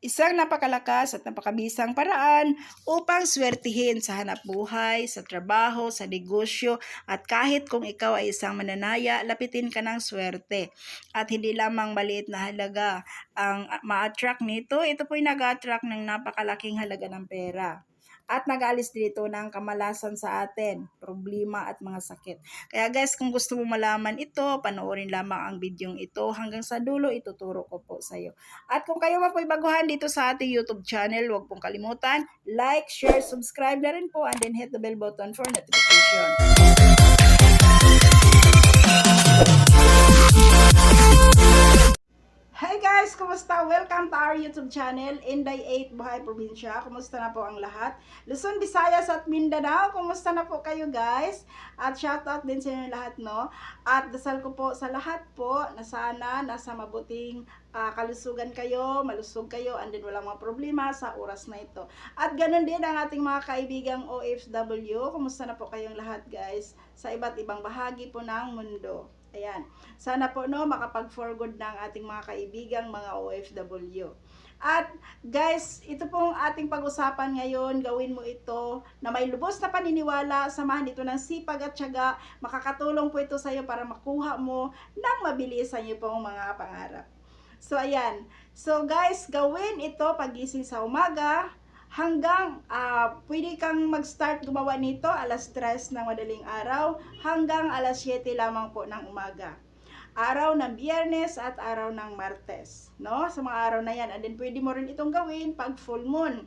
Isang napakalakas at napakabisang paraan upang swertihin sa hanap buhay, sa trabaho, sa negosyo, at kahit kung ikaw ay isang mananaya, lapitin ka ng swerte. At hindi lamang maliit na halaga ang ma-attract nito, ito po'y nag-attract ng napakalaking halaga ng pera at nag-alis dito ng kamalasan sa atin, problema at mga sakit. Kaya guys, kung gusto mo malaman ito, panoorin lamang ang bidyong ito. Hanggang sa dulo, ituturo ko po sa iyo. At kung kayo pa po'y baguhan dito sa ating YouTube channel, huwag pong kalimutan, like, share, subscribe na rin po, and then hit the bell button for notification. Hi guys! Kumusta? Welcome to our YouTube channel, Inday 8 Buhay Probinsya. Kumusta na po ang lahat? Luzon, Visayas at Mindanao. Kumusta na po kayo guys? At shoutout din sa inyo lahat, no? At dasal ko po sa lahat po na sana nasa mabuting ah, kalusugan kayo, malusog kayo, and then walang mga problema sa oras na ito. At ganun din ang ating mga kaibigang OFW. Kumusta na po kayong lahat guys? Sa iba't ibang bahagi po ng mundo. Ayan. Sana po no makapag-for ng ating mga kaibigang mga OFW. At guys, ito pong ating pag-usapan ngayon, gawin mo ito na may lubos na paniniwala, samahan ito ng sipag at tiyaga, makakatulong po ito sa iyo para makuha mo ng mabilis ang iyo pong mga pangarap. So ayan. So guys, gawin ito pagising sa umaga hanggang ah, pwede kang mag-start gumawa nito alas 3 ng madaling araw hanggang alas 7 lamang po ng umaga araw ng biyernes at araw ng martes. No? Sa mga araw na yan. And then pwede mo rin itong gawin pag full moon.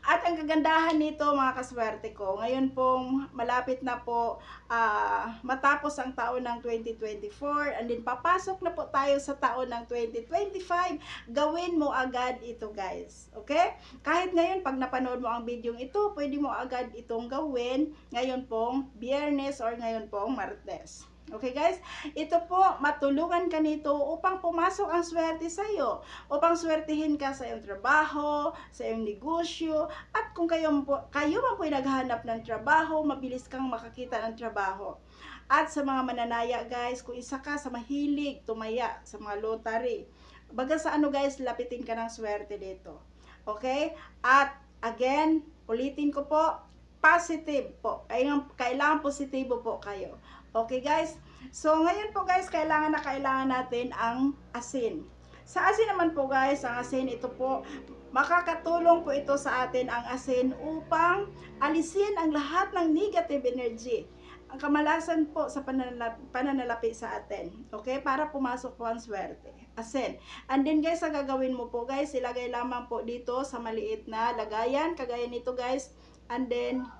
At ang kagandahan nito mga kaswerte ko, ngayon pong malapit na po ah, matapos ang taon ng 2024 and then papasok na po tayo sa taon ng 2025, gawin mo agad ito guys. Okay? Kahit ngayon pag napanood mo ang video ito, pwede mo agad itong gawin ngayon pong biyernes or ngayon pong martes. Okay guys? Ito po, matulungan ka nito upang pumasok ang swerte sa iyo. Upang swertihin ka sa iyong trabaho, sa iyong negosyo, at kung kayo, po, kayo man po'y naghahanap ng trabaho, mabilis kang makakita ng trabaho. At sa mga mananaya guys, kung isa ka sa mahilig, tumaya sa mga lottery, baga sa ano guys, lapitin ka ng swerte dito. Okay? At again, ulitin ko po, positive po. Kailangan, kailangan positibo po kayo. Okay guys? So ngayon po guys, kailangan na kailangan natin ang asin. Sa asin naman po guys, ang asin ito po, makakatulong po ito sa atin ang asin upang alisin ang lahat ng negative energy. Ang kamalasan po sa pananala- pananalapi sa atin. Okay? Para pumasok po ang swerte. Asin. And then guys, ang gagawin mo po guys, ilagay lamang po dito sa maliit na lagayan. Kagaya nito guys. And then,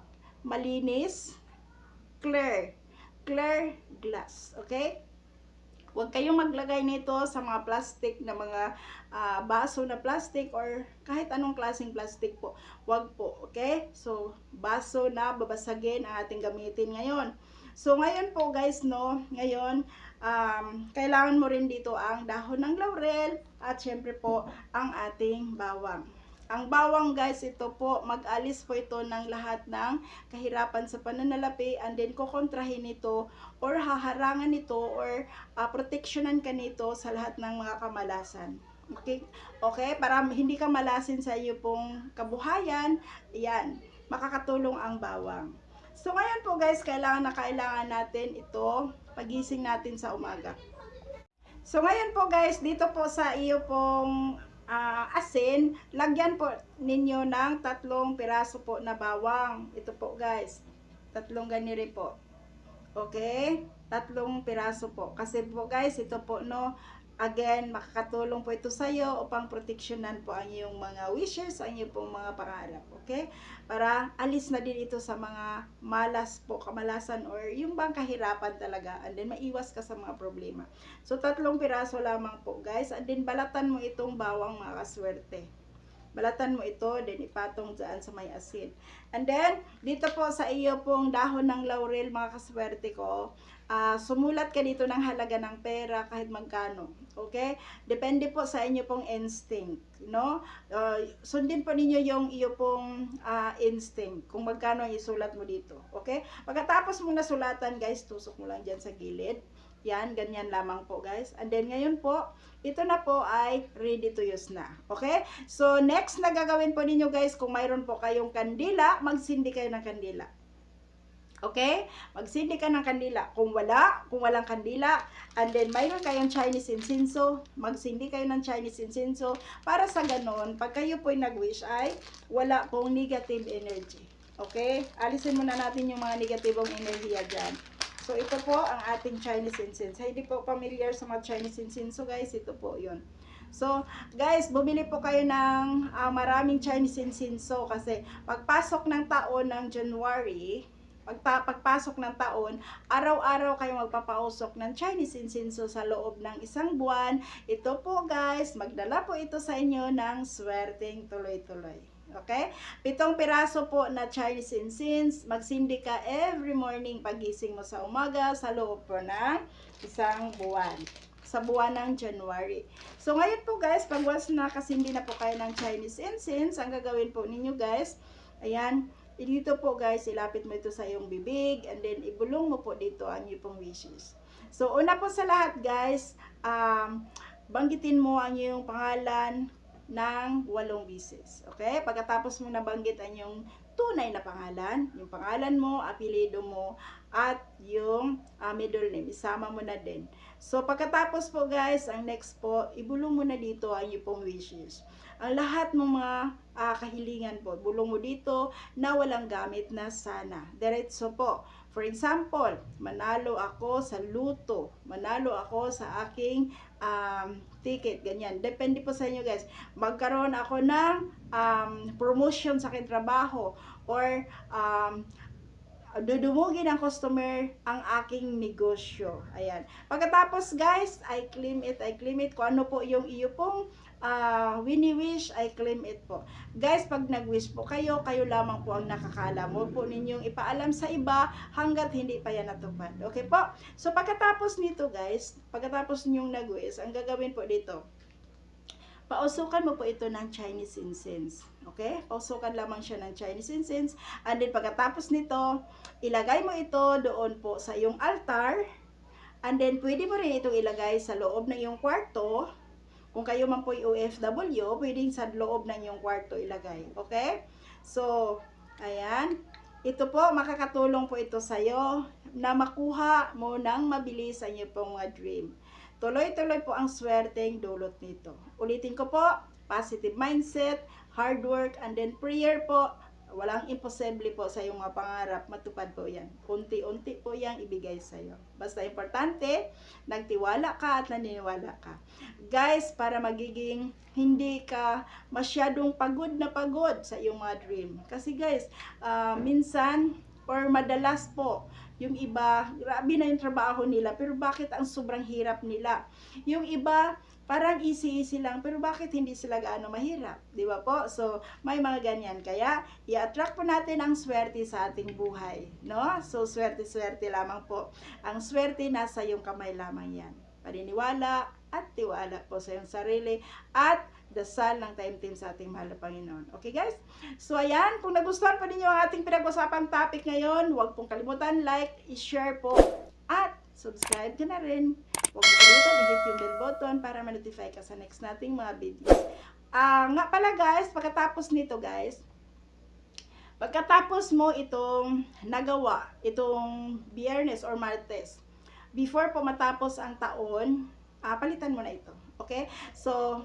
malinis, clear clear glass. Okay? Huwag kayong maglagay nito sa mga plastic na mga ah, baso na plastic or kahit anong klaseng plastic po. Huwag po. Okay? So, baso na babasagin ang ating gamitin ngayon. So, ngayon po guys, no, ngayon, um, kailangan mo rin dito ang dahon ng laurel at syempre po ang ating bawang. Ang bawang guys, ito po, mag-alis po ito ng lahat ng kahirapan sa pananalapi and then kukontrahin ito or haharangan ito or uh, protectionan ka nito sa lahat ng mga kamalasan. Okay? Okay? Para hindi ka malasin sa iyo pong kabuhayan, yan, makakatulong ang bawang. So ngayon po guys, kailangan na kailangan natin ito pagising natin sa umaga. So ngayon po guys, dito po sa iyo pong ah, asin, lagyan po ninyo ng tatlong piraso po na bawang. Ito po guys, tatlong ganiri po. Okay? Tatlong piraso po. Kasi po guys, ito po no, again, makakatulong po ito sa iyo upang proteksyonan po ang iyong mga wishes, ang iyong pong mga pangarap. Okay? Para alis na din ito sa mga malas po, kamalasan or yung bang kahirapan talaga. And then maiwas ka sa mga problema. So, tatlong piraso lamang po guys. And then balatan mo itong bawang mga kaswerte. Balatan mo ito, then ipatong dyan sa may asin. And then, dito po sa iyo pong dahon ng laurel, mga kaswerte ko, ah, sumulat ka dito ng halaga ng pera kahit magkano. Okay? Depende po sa inyo pong instinct. No? Ah, sundin po ninyo yung iyo pong ah, instinct kung magkano ang isulat mo dito. Okay? Pagkatapos mong nasulatan, guys, tusok mo lang dyan sa gilid. Yan, ganyan lamang po guys. And then ngayon po, ito na po ay ready to use na. Okay? So next na gagawin po ninyo guys, kung mayroon po kayong kandila, magsindi kayo ng kandila. Okay? Magsindi ka ng kandila. Kung wala, kung walang kandila, and then mayroon kayong Chinese incenso, magsindi kayo ng Chinese incenso para sa ganon, pag kayo po'y nag-wish ay wala pong negative energy. Okay? Alisin muna natin yung mga negatibong enerhiya dyan. So, ito po ang ating Chinese incense. Hindi po familiar sa mga Chinese incense. So, guys, ito po yun. So, guys, bumili po kayo ng ah, maraming Chinese incense kasi pagpasok ng taon ng January, pagpa, pagpasok ng taon, araw-araw kayo magpapausok ng Chinese incense sa loob ng isang buwan. Ito po guys, magdala po ito sa inyo ng swerteng tuloy-tuloy. Okay? Pitong piraso po na Chinese incense. Magsindi ka every morning pagising mo sa umaga sa loob po ng isang buwan sa buwan ng January. So ngayon po guys, pag once nakasindi na po kayo ng Chinese incense, ang gagawin po ninyo guys, ayan, dito po guys, ilapit mo ito sa iyong bibig and then ibulong mo po dito ang iyong pong wishes. So una po sa lahat guys, um, banggitin mo ang iyong pangalan ng walong bisis. Okay? Pagkatapos mo nabanggit ang iyong tunay na pangalan, yung pangalan mo, apelido mo, at yung ah, middle name, isama mo na din. So, pagkatapos po guys, ang next po, ibulong mo na dito ang iyong pong wishes. Ang lahat ng mga ah, kahilingan po, bulong mo dito na walang gamit na sana. Diretso po. For example, manalo ako sa luto, manalo ako sa aking um, ticket, ganyan. Depende po sa inyo guys. Magkaroon ako ng um, promotion sa aking trabaho or um, dudumugin ng customer ang aking negosyo. Ayan. Pagkatapos guys, I claim it, I claim it. Kung ano po yung iyo pong uh, wini-wish, I claim it po. Guys, pag nag-wish po kayo, kayo lamang po ang nakakaalam. Huwag po ninyong ipaalam sa iba hanggat hindi pa yan natupad. Okay po? So pagkatapos nito guys, pagkatapos ninyong nag-wish, ang gagawin po dito, pausukan mo po ito ng Chinese incense. Okay? Pausukan lamang siya ng Chinese incense. And then pagkatapos nito, ilagay mo ito doon po sa iyong altar. And then pwede mo rin itong ilagay sa loob ng iyong kwarto. Kung kayo man po OFW, pwedeng sa loob ng iyong kwarto ilagay. Okay? So, ayan. Ito po, makakatulong po ito sa iyo na makuha mo ng mabilis ang iyong pong mga dream. Tuloy-tuloy po ang swerteng dulot nito. Ulitin ko po, positive mindset, hard work, and then prayer po. Walang imposible po sa iyong mga pangarap. Matupad po yan. Unti-unti po yang ibigay sa iyo. Basta importante, nagtiwala ka at naniniwala ka. Guys, para magiging hindi ka masyadong pagod na pagod sa iyong mga dream. Kasi guys, ah, minsan or madalas po, yung iba, grabe na yung trabaho nila, pero bakit ang sobrang hirap nila? Yung iba, parang easy-easy lang, pero bakit hindi sila gaano mahirap? Di ba po? So, may mga ganyan. Kaya, i-attract po natin ang swerte sa ating buhay. No? So, swerte-swerte lamang po. Ang swerte nasa yung kamay lamang yan. Paniniwala at tiwala po sa iyong sarili at dasal ng time team sa ating mahal na Panginoon. Okay guys? So ayan, kung nagustuhan po ninyo ang ating pinag-usapang topic ngayon, huwag pong kalimutan like, i-share po, at subscribe ka na rin. Huwag mo kalimutan i-hit yung bell button para ma-notify ka sa next nating mga videos. Ah, nga pala guys, pagkatapos nito guys, pagkatapos mo itong nagawa, itong biyernes or martes, before po matapos ang taon, ah, palitan mo na ito. Okay? So,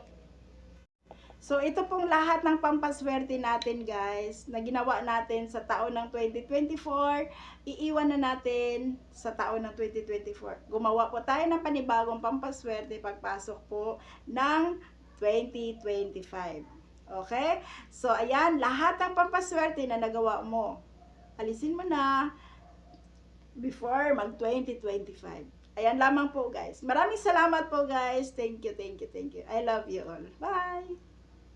So, ito pong lahat ng pampaswerte natin, guys, na ginawa natin sa taon ng 2024, iiwan na natin sa taon ng 2024. Gumawa po tayo ng panibagong pampaswerte pagpasok po ng 2025. Okay? So, ayan, lahat ng pampaswerte na nagawa mo, alisin mo na before mag 2025. Ayan lamang po, guys. Maraming salamat po, guys. Thank you, thank you, thank you. I love you all. Bye!